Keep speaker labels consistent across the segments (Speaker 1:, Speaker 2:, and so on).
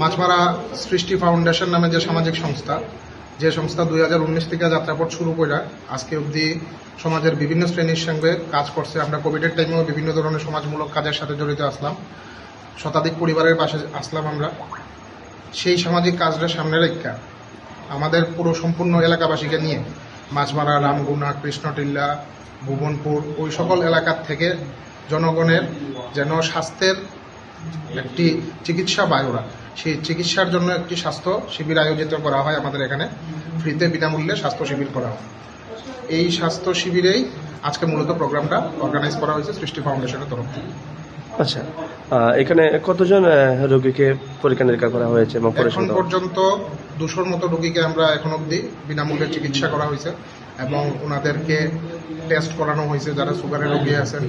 Speaker 1: মাছমারা সৃষ্টি ফাউন্ডেশন নামে যে সামাজিক সংস্থা, যে সংস্থা দুই হাজার উনিশ থেকে যাত্রাপথ শুরু করে আজকে অবধি সমাজের বিভিন্ন শ্রেণির সঙ্গে কাজ করছে। আমরা কোভিডের টাইমেও বিভিন্ন ধরনের সমাজমূলক কাজের সাথে জড়িত আসলাম। শতাধিক পরিবারের পাশে আসলাম আমরা। সেই সামাজিক কাজটা সামনে রেখা আমাদের পুরো সম্পূর্ণ এলাকাবাসীকে নিয়ে মাছমারা, রামগুনা, কৃষ্ণটিল্লা, ভুবনপুর, ওই সকল এলাকার থেকে জনগণের যেন স্বাস্থ্যের একটি চিকিৎসা বায়ুরা সেই চিকিৎসার জন্য একটি স্বাস্থ্য শিবির আয়োজিত করা হয় আমাদের এখানে। ফ্রিতে বিনামূল্যে স্বাস্থ্য শিবির করা হয়। এই স্বাস্থ্য শিবিরেই আজকে মূলত প্রোগ্রামটা অর্গানাইজ করা হয়েছে সৃষ্টি ফাউন্ডেশনের তরফ থেকে।
Speaker 2: আচ্ছা এখানে কতজন রোগীকে পরীক্ষা নিরীক্ষা করা হয়েছে এবং
Speaker 1: এখন পর্যন্ত দুশোর মতো রোগীকে আমরা এখন অবধি বিনামূল্যে চিকিৎসা করা হয়েছে এবং ওনাদেরকে টেস্ট করানো হয়েছে যারা সুগারের রোগী আছেন।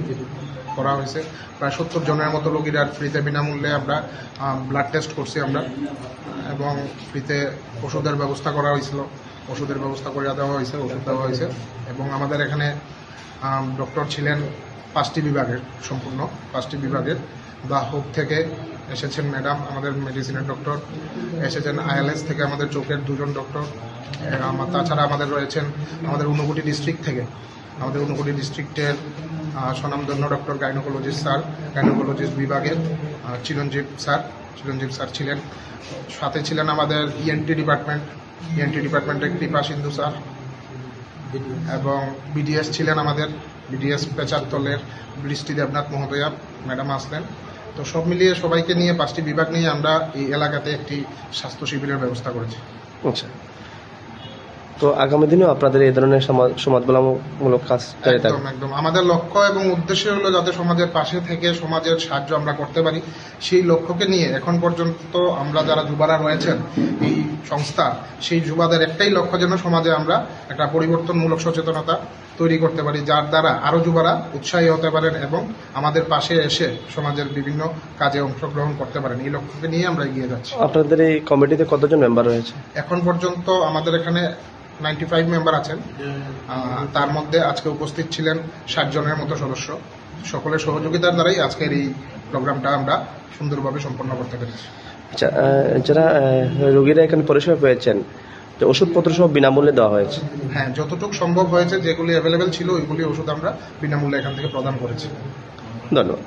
Speaker 1: করা হয়েছে। প্রায় সত্তর জনের মতো রোগীরা ফ্রিতে বিনামূল্যে আমরা ব্লাড টেস্ট করছি আমরা। এবং ফ্রিতে ওষুধের ব্যবস্থা করা হয়েছিল। ওষুধের ব্যবস্থা করে দেওয়া হয়েছে, ওষুধ দেওয়া হয়েছে। এবং আমাদের এখানে ডক্টর ছিলেন পাঁচটি বিভাগের সম্পূর্ণ, পাঁচটি বিভাগের। দা হোপ থেকে এসেছেন ম্যাডাম, আমাদের মেডিসিনের ডক্টর এসেছেন আইএলএস থেকে আমাদের চোখের দুজন ডক্টর তাছাড়া আমাদের রয়েছেন আমাদের ঊনকোটি ডিস্ট্রিক্ট থেকে। আমাদের ঊনকোটি ডিস্ট্রিক্টের স্বনামধন্য ডক্টর গাইনোকোলজিস্ট স্যার গাইনোকোলজিস্ট বিভাগের চিরঞ্জীব স্যার চিরঞ্জীব স্যার ছিলেন। সাথে ছিলেন আমাদের ইএনটি ডিপার্টমেন্ট ইএনটি ডিপার্টমেন্টের কৃপা সিন্ধু স্যার এবং বিডিএস ছিলেন আমাদের বিডিএস পেচারতলের বৃষ্টি দেবনাথ মহোদয়া ম্যাডাম আসলেন। তো সব মিলিয়ে সবাইকে নিয়ে পাঁচটি বিভাগ নিয়ে আমরা এই এলাকাতে একটি স্বাস্থ্য শিবিরের ব্যবস্থা করেছি।
Speaker 2: আচ্ছা। তো আগামী দিনেও আপনাদের এই ধরনের সমাজ সমাজমূলক কাজ
Speaker 1: একদম
Speaker 2: থাকবে।
Speaker 1: একদম। আমাদের লক্ষ্য এবং উদ্দেশ্য হলো যাতে সমাজের পাশে থেকে সমাজের সাহায্য আমরা করতে পারি সেই লক্ষ্যকে নিয়ে এখন পর্যন্ত আমরা যারা যুবারা রয়েছেন এই সংস্থা সেই যুবাদের একটাই লক্ষ্য যেন সমাজে আমরা একটা পরিবর্তনমূলক সচেতনতা তৈরি করতে পারি যার দ্বারা আরও যুবারা উৎসাহী হতে পারেন এবং আমাদের পাশে এসে সমাজের বিভিন্ন কাজে অংশগ্রহণ করতে পারেন। এই লক্ষ্যকে নিয়ে আমরা এগিয়ে যাচ্ছি।
Speaker 2: আপনাদের এই কমিটিতে কতজন মেম্বার রয়েছে?
Speaker 1: এখন পর্যন্ত আমাদের এখানে নাইনটি ফাইভ মেম্বার আছেন তার মধ্যে আজকে উপস্থিত ছিলেন ষাট জনের মতো সদস্য। সকলের সহযোগিতার দ্বারাই আজকের এই প্রোগ্রামটা আমরা সুন্দরভাবে সম্পন্ন করতে পেরেছি।
Speaker 2: আচ্ছা যারা রোগীরা এখানে পরিষেবা পেয়েছেন যে ওষুধপত্র সব বিনামূল্যে দেওয়া হয়েছে?
Speaker 1: হ্যাঁ যতটুকু সম্ভব হয়েছে যেগুলি অ্যাভেলেবেল ছিল ওইগুলি ওষুধ আমরা বিনামূল্যে এখান থেকে প্রদান করেছি।
Speaker 2: ধন্যবাদ।